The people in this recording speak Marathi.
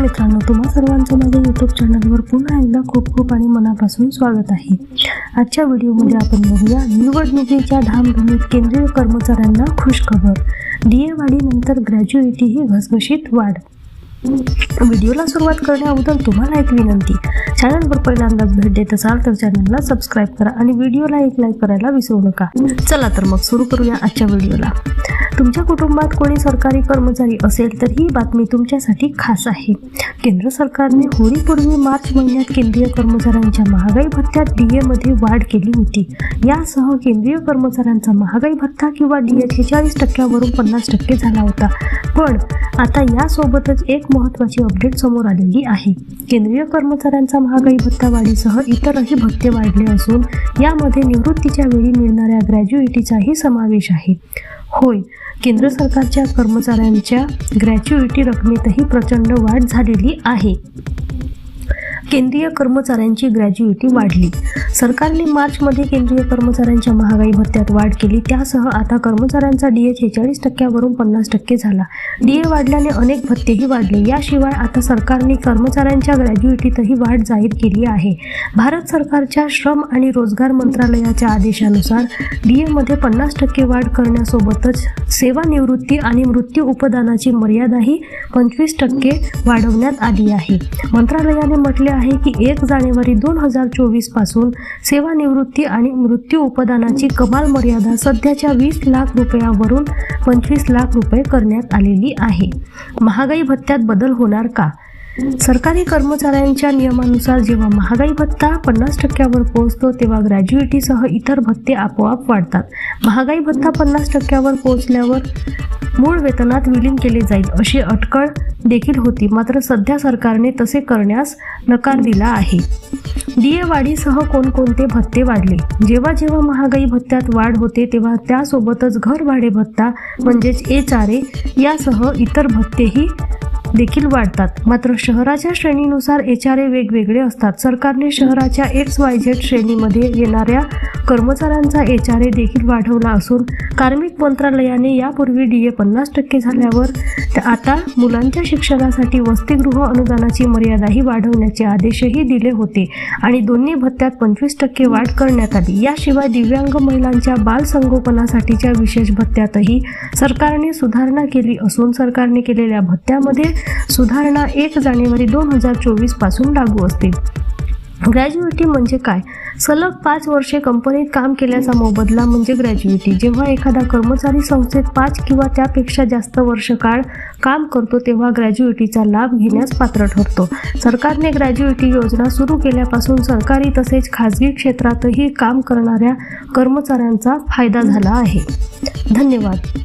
मित्रांनो तुम्हा सर्वांचं माझ्या यूट्यूब चॅनलवर पुन्हा एकदा खूप खूप आणि मनापासून स्वागत आहे. आजच्या व्हिडिओमध्ये आपण बघूया निवडणुकीच्या धामधुमीत केंद्रीय कर्मचाऱ्यांना खुशखबर. डी ए वाढीनंतर ग्रॅज्युएटी ही घसघशीत वाढ. व्हिडिओला सुरुवात करण्याअगोदर तुम्हाला एक विनंती. चॅनलवर पहिल्यांदाच भेट देत असाल तर चॅनलला सबस्क्राईब करा आणि व्हिडिओला एक लाईक करायला विसरू नका. चला तर मग सुरू करूया आजच्या व्हिडिओला. तुमच्या कुटुंबात कोणी सरकारी कर्मचारी असेल तर ही बातमी तुमच्यासाठी खास आहे. केंद्र सरकारने होळीपूर्वी मार्च महिन्यात केंद्रीय कर्मचाऱ्यांच्या महागाई भत्त्यात डी मध्ये वाढ केली होती. यासह केंद्रीय कर्मचाऱ्यांचा महागाई भत्ता किंवा डी ए छेचाळीस टक्क्यावरून पन्नास टक्के झाला होता. पण आता यासोबतच एक महत्त्वाची अपडेट समोर आलेली आहे. केंद्रीय कर्मचाऱ्यांचा महागाई भत्ता वाढीसह इतरही भत्ते वाढले असून यामध्ये निवृत्तीच्या वेळी मिळणाऱ्या ग्रॅज्युएटीचाही समावेश आहे. होय केंद्र सरकारच्या कर्मचाऱ्यांच्या ग्रॅज्युएटी रकमेतही प्रचंड वाढ झालेली आहे. केंद्रीय कर्मचाऱ्यांची ग्रॅज्युएटी वाढली. सरकारने मार्चमध्ये केंद्रीय कर्मचाऱ्यांच्या महागाई भत्त्यात वाढ केली. त्यासह आता कर्मचाऱ्यांचा डीए छेचाळीस टक्क्यावरून पन्नास टक्के झाला. डीए वाढल्याने अनेक भत्तेही वाढले. याशिवाय आता सरकारने कर्मचाऱ्यांच्या ग्रॅज्युएटीतही वाढ जाहीर केली आहे. भारत सरकारच्या श्रम आणि रोजगार मंत्रालयाच्या आदेशानुसार डीएमध्ये पन्नास टक्के वाढ करण्यासोबतच सेवानिवृत्ती आणि मृत्यू उपदानाची मर्यादाही पंचवीस टक्के वाढवण्यात आली आहे. मंत्रालयाने म्हटले आहे की एक जानेवारी दोन हजार चोवीसपासून सेवानिवृत्ती आणि मृत्यू उपदानाची कमाल मर्यादा सध्याच्या वीस लाख रुपयावरून पंचवीस लाख रुपये करण्यात आलेली आहे. महागाई भत्त्यात बदल होणार का? सरकारी कर्मचाऱ्यांच्या नियमानुसार जेव्हा महागाई भत्ता पन्नास टक्क्यावर पोहोचतो तेव्हा ग्रॅज्युएटीसह इतर भत्ते आपोआप वाढतात. महागाई भत्ता पन्नास टक्क्यावर पोहोचल्यावर मूळ वेतनात विलीन केले जाईल अशी अटकळ देखील होती. मात्र सध्या सरकारने तसे करण्यास नकार दिला आहे. डीए वाढीसह कोणकोणते भत्ते वाढले? जेव्हा जेव्हा महागाई भत्त्यात वाढ होते तेव्हा त्यासोबतच घर भाडे भत्ता म्हणजेच एच आर ए यासह इतर भत्तेही देखील वाढतात. मात्र शहराच्या श्रेणीनुसार एच आर ए वेगवेगळे असतात. सरकारने शहराच्या एक्स वाय झेड श्रेणीमध्ये येणाऱ्या कर्मचाऱ्यांचा एच आर ए देखील वाढवला असून कार्मिक मंत्रालयाने यापूर्वी डी ए पन्नास टक्के झाल्यावर आता मुलांच्या शिक्षणासाठी वसतिगृह अनुदानाची मर्यादाही वाढवण्याचे आदेशही दिले होते आणि दोन्ही भत्त्यात पंचवीस टक्के वाढ करण्यात आली. याशिवाय दिव्यांग महिलांच्या बाल संगोपनासाठीच्या विशेष भत्त्यातही सरकारने सुधारणा केली असून सरकारने केलेल्या भत्त्यामध्ये सुधारणा एक जानेवारी दोन हजार चोवीसपासून लागू असतील ग्रॅज्युएटी म्हणजे काय? सलग पाच वर्षे कंपनीत काम केल्याचा मोबदला म्हणजे ग्रॅज्युएटी जेव्हा एखादा कर्मचारी संस्थेत पाच किंवा त्यापेक्षा जास्त वर्ष काळ काम करतो तेव्हा ग्रॅज्युएटीचा लाभ घेण्यास पात्र ठरतो. सरकारने ग्रॅज्युएटी योजना सुरू केल्यापासून सरकारी तसेच खाजगी क्षेत्रातही काम करणाऱ्या कर्मचाऱ्यांचा फायदा झाला आहे. धन्यवाद.